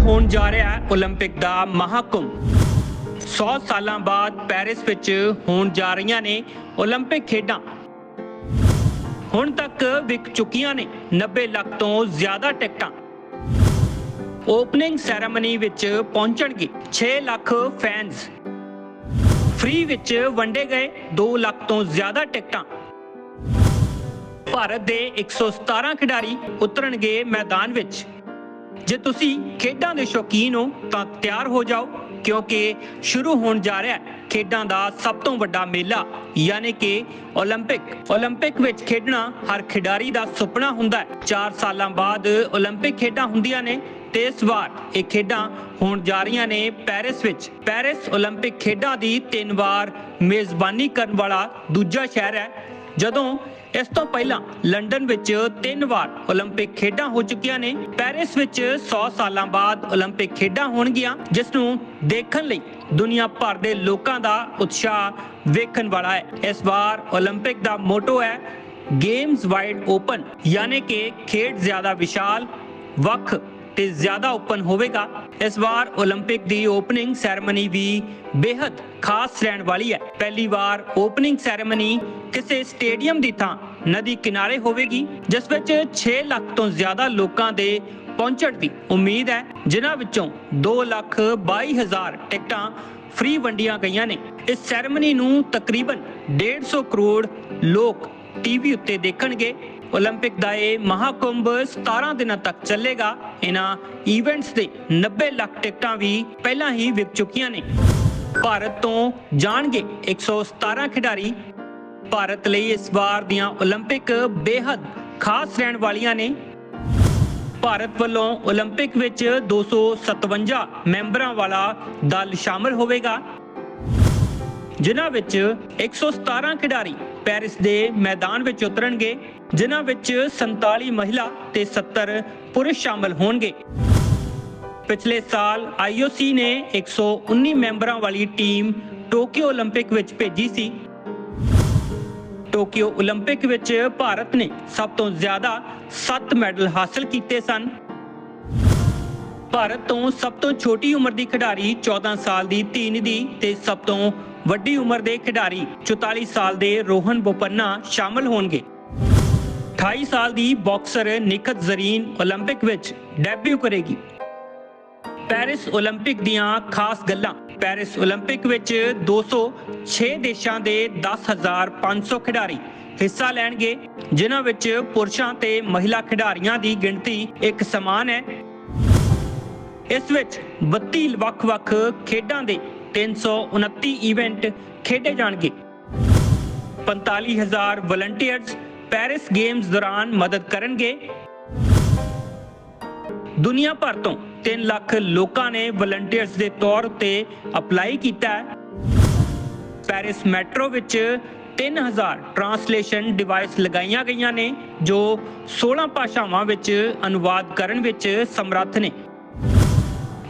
ਹੋਣ ਜਾ ਰਿਹਾ ਹੈ 올림픽 ਦਾ ਮਹਾਕੁੰਭ 100 ਸਾਲਾਂ ਬਾਅਦ ਪੈਰਿਸ ਵਿੱਚ ਹੋਣ ਜਾ ਰਹੀਆਂ ਨੇ 올림픽 ਖੇਡਾਂ ਹੁਣ ਤੱਕ ਵਿਕ ਚੁੱਕੀਆਂ ਨੇ 90 ਲੱਖ ਤੋਂ ਜ਼ਿਆਦਾ ਟਿਕਟਾਂ ਓਪਨਿੰਗ ਸੈਰੇਮਨੀ ਵਿੱਚ ਪਹੁੰਚਣਗੇ 6 ਲੱਖ ਫੈਨਸ ਫ੍ਰੀ ਵਿੱਚ ਵੰਡੇ ਗਏ 2 ਲੱਖ ਤੋਂ ਜ਼ਿਆਦਾ ਟਿਕਟਾਂ ਭਾਰਤ ਦੇ 117 ਖਿਡਾਰੀ ਉਤਰਨਗੇ ਮੈਦਾਨ ਵਿੱਚ ਜੇ ਤੁਸੀਂ ਖੇਡਾਂ ਦੇ ਸ਼ੌਕੀਨ ਹੋ ਤਾਂ ਤਿਆਰ ਹੋ ਜਾਓ ਕਿਉਂਕਿ ਸ਼ੁਰੂ ਹੋਣ ਜਾ ਰਿਹਾ ਹੈ ਖੇਡਾਂ ਦਾ ਸਭ ਤੋਂ ਵੱਡਾ ਮੇਲਾ ਯਾਨੀ ਕਿ 올림픽 올림픽 ਵਿੱਚ ਖੇਡਣਾ ਹਰ ਖਿਡਾਰੀ ਦਾ ਸੁਪਨਾ ਹੁੰਦਾ ਹੈ 4 ਸਾਲਾਂ ਬਾਅਦ 올림픽 ਖੇਡਾਂ ਹੁੰਦੀਆਂ ਨੇ ਤੇ ਇਸ ਵਾਰ ਇਹ ਖੇਡਾਂ ਹੋਣ ਜਾ ਰਹੀਆਂ ਨੇ ਪੈਰਿਸ ਵਿੱਚ ਪੈਰਿਸ 올림픽 ਖੇਡਾਂ ਦੀ ਤਿੰਨ ਵਾਰ ਮੇਜ਼ਬਾਨੀ ਕਰਨ ਵਾਲਾ ਦੂਜਾ ਸ਼ਹਿਰ ਹੈ ਜਦੋਂ ਇਸ ਤੋਂ ਪਹਿਲਾਂ ਲੰਡਨ ਵਿੱਚ ਤਿੰਨ ਵਾਰ 올림픽 ਖੇਡਾਂ ਹੋ ਚੁੱਕੀਆਂ ਨੇ ਪੈਰਿਸ ਵਿੱਚ 100 ਸਾਲਾਂ ਬਾਅਦ 올림픽 ਖੇਡਾਂ ਹੋਣਗੀਆਂ ਜਿਸ ਨੂੰ ਦੇਖਣ ਲਈ ਦੁਨੀਆ ਭਰ ਦੇ ਲੋਕਾਂ ਦਾ ਉਤਸ਼ਾਹ ਵੇਖਣ ਵਾਲਾ ਹੈ ਇਸ ਵਾਰ 올림픽 ਦਾ ਮੋਟੋ ਹੈ ਗੇਮਸ ਵਾਈਡ ਓਪਨ ਯਾਨੀ ਕਿ ਖੇਡ ਜ਼ਿਆਦਾ ਵਿਸ਼ਾਲ ਵੱਖ ਤੇ ਜ਼ਿਆਦਾ ਓਪਨ ਹੋਵੇਗਾ ਇਸ ਵਾਰ 올림픽 ਦੀ ਓਪਨਿੰਗ ਸੈਰੇਮਨੀ ਵੀ ਬੇहद ਖਾਸ ਰਹਿਣ ਵਾਲੀ ਹੈ। ਪਹਿਲੀ ਵਾਰ ਓਪਨਿੰਗ ਸੈਰੇਮਨੀ ਕਿਸੇ ਸਟੇਡੀਅਮ ਦੀ ਥਾਂ, ਨਦੀ ਕਿਨਾਰੇ ਹੋਵੇਗੀ, ਜਿਸ ਵਿੱਚ 6 ਲੱਖ ਤੋਂ ਜ਼ਿਆਦਾ ਲੋਕਾਂ ਦੇ ਪਹੁੰਚਣ ਦੀ ਉਮੀਦ ਹੈ, ਜਿਨ੍ਹਾਂ ਵਿੱਚੋਂ 2 ਲੱਖ 22 ਹਜ਼ਾਰ ਟਿਕਟਾਂ ਫ੍ਰੀ ਵੰਡੀਆਂ ਗਈਆਂ ਨੇ। ਇਸ ਸੈਰੇਮਨੀ ਨੂੰ ਤਕਰੀਬਨ 150 ਕਰੋੜ ਲੋਕ ਟੀਵੀ ਉੱਤੇ ਦੇਖਣਗੇ। ਓਲੰਪਿਕ ਦਾ ਇਹ ਮਹਾਕੁੰਭ 17 ਦਿਨਾਂ ਤੱਕ ਚੱਲੇਗਾ। ਇਹਨਾਂ ਇਵੈਂਟਸ ਦੇ 90 ਲੱਖ ਟਿਕਟਾਂ ਵੀ ਪਹਿਲਾਂ ਹੀ ਵਿਕ ਚੁੱਕੀਆਂ ਨੇ। ਭਾਰਤ ਤੋਂ ਜਾਣਗੇ 117 ਖਿਡਾਰੀ। ਭਾਰਤ ਲਈ ਇਸ ਵਾਰ ਦੀਆਂ ਓਲੰਪਿਕ ਬੇਹੱਦ ਖਾਸ ਰਹਿਣ ਵਾਲੀਆਂ ਨੇ। ਭਾਰਤ ਵੱਲੋਂ ਓਲੰਪਿਕ ਵਿੱਚ 257 ਮੈਂਬਰਾਂ ਵਾਲਾ ਦਲ ਸ਼ਾਮਲ ਹੋਵੇਗਾ। ਜਿਨ੍ਹਾਂ ਵਿੱਚ 117 ਖਿਡਾਰੀ ਪੈਰਿਸ ਦੇ ਮੈਦਾਨ ਵਿੱਚ ਉਤਰਨਗੇ ਜਿਨ੍ਹਾਂ ਵਿੱਚ 47 ਮਹਿਲਾ ਤੇ 70 ਪੁਰਸ਼ ਸ਼ਾਮਲ ਹੋਣਗੇ ਪਿਛਲੇ ਸਾਲ IOC ਨੇ 119 ਮੈਂਬਰਾਂ ਵਾਲੀ ਟੀਮ ਟੋਕੀਓ 올림픽 ਵਿੱਚ ਭੇਜੀ ਸੀ ਟੋਕੀਓ 올림픽 ਵਿੱਚ ਭਾਰਤ ਨੇ ਸਭ ਤੋਂ ਜ਼ਿਆਦਾ 7 ਮੈਡਲ ਹਾਸਲ ਕੀਤੇ ਸਨ ਭਾਰਤ ਤੋਂ ਸਭ ਤੋਂ ਛੋਟੀ ਉਮਰ ਦੀ ਖਿਡਾਰੀ 14 ਸਾਲ ਦੀ ਧੀ ਦੀ ਤੇ ਸਭ ਤੋਂ ਵੱਡੀ ਉਮਰ ਦੇ ਖਿਡਾਰੀ 44 ਸਾਲ ਦੇ ਰੋਹਨ ਬੋਪੰਨਾ ਸ਼ਾਮਲ ਹੋਣਗੇ 28 ਸਾਲ ਦੀ ਬਾਕਸਰ ਨਿਖਤ ਜ਼ਰੀਨ 올림픽 ਵਿੱਚ ਡੈਬਿਊ ਕਰੇਗੀ ਪੈਰਿਸ 올림픽 ਦੀਆਂ ਖਾਸ ਗੱਲਾਂ ਪੈਰਿਸ 올림픽 ਵਿੱਚ 206 ਦੇਸ਼ਾਂ ਦੇ 10500 ਖਿਡਾਰੀ ਹਿੱਸਾ ਲੈਣਗੇ ਜਿਨ੍ਹਾਂ ਵਿੱਚ ਪੁਰਸ਼ਾਂ ਤੇ ਮਹਿਲਾ ਖਿਡਾਰੀਆਂ ਦੀ ਗਿਣਤੀ ਇੱਕ ਸਮਾਨ ਹੈ ਇਸ ਵਿੱਚ 32 ਵੱਖ-ਵੱਖ ਖੇਡਾਂ ਦੇ 329 ਇਵੈਂਟ ਖੇਡੇ ਜਾਣਗੇ। 45000 ਵਲੰਟੀਅਰਸ ਪੈਰਿਸ ਗੇਮਸ ਦੌਰਾਨ ਮਦਦ ਕਰਨਗੇ। ਦੁਨੀਆ ਭਰ ਤੋਂ 3 ਲੱਖ ਲੋਕਾਂ ਨੇ ਵਲੰਟੀਅਰਸ ਦੇ ਤੌਰ ਉੱਤੇ ਅਪਲਾਈ ਕੀਤਾ ਹੈ। ਪੈਰਿਸ ਮੈਟਰੋ ਵਿੱਚ 3000 ਟ੍ਰਾਂਸਲੇਸ਼ਨ ਡਿਵਾਈਸ ਲਗਾਈਆਂ ਗਈਆਂ ਨੇ, ਜੋ 16 ਭਾਸ਼ਾਵਾਂ ਵਿੱਚ ਅਨੁਵਾਦ ਕਰਨ ਵਿੱਚ ਸਮਰੱਥ ਨੇ।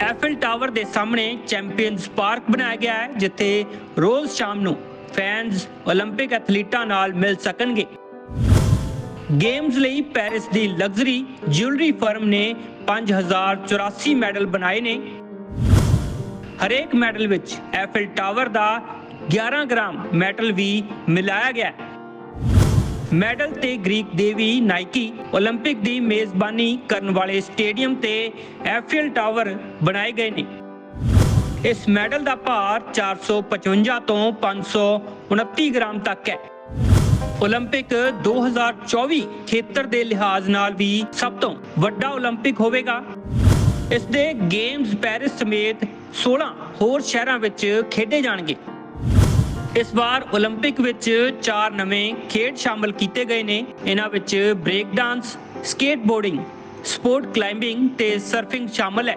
ਐਫਲ ਟਾਵਰ ਦੇ ਸਾਹਮਣੇ ਚੈਂਪੀਅਨਸ ਪਾਰਕ ਬਣਾਇਆ ਗਿਆ ਹੈ ਜਿੱਥੇ ਰੋਜ਼ ਸ਼ਾਮ ਨੂੰ ਫੈਨਸ 올림픽 ਐਥਲੀਟਾਂ ਨਾਲ ਮਿਲ ਸਕਣਗੇ ਗੇਮਸ ਲਈ ਪੈਰਿਸ ਦੀ ਲਗਜ਼ਰੀ ਜਿਊਲਰੀ ਫਰਮ ਨੇ 5084 ਮੈਡਲ ਬਣਾਏ ਨੇ ਹਰੇਕ ਮੈਡਲ ਵਿੱਚ ਐਫਲ ਟਾਵਰ ਦਾ 11 ਗ੍ਰਾਮ ਮੈਟਲ ਵੀ ਮਿਲਾਇਆ ਗਿਆ ਹੈ ਮੈਡਲ ਤੇ ਗ੍ਰੀਕ ਦੇਵੀ ਨਾਈਕੀ 올림픽 ਦੀ ਮੇਜ਼ਬਾਨੀ ਕਰਨ ਵਾਲੇ ਸਟੇਡੀਅਮ ਤੇ ਐਫਲ ਟਾਵਰ ਬਣਾਏ ਗਏ ਨੇ ਇਸ ਮੈਡਲ ਦਾ ਭਾਰ 455 ਤੋਂ 529 ਗ੍ਰਾਮ ਤੱਕ ਹੈ 올림픽 2024 ਖੇਤਰ ਦੇ ਲਿਹਾਜ਼ ਨਾਲ ਵੀ ਸਭ ਤੋਂ ਵੱਡਾ 올림픽 ਹੋਵੇਗਾ ਇਸ ਦੇ ਗੇਮਸ ਪੈਰਿਸ ਸਮੇਤ 16 ਹੋਰ ਸ਼ਹਿਰਾਂ ਵਿੱਚ ਖੇਡੇ ਜਾਣਗੇ ਇਸ ਵਾਰ 올림픽 ਵਿੱਚ ਚਾਰ ਨਵੇਂ ਖੇਡ ਸ਼ਾਮਲ ਕੀਤੇ ਗਏ ਨੇ ਇਹਨਾਂ ਵਿੱਚ break dance skateboarding sport climbing ਤੇ ਸਰਫਿੰਗ ਸ਼ਾਮਲ ਹੈ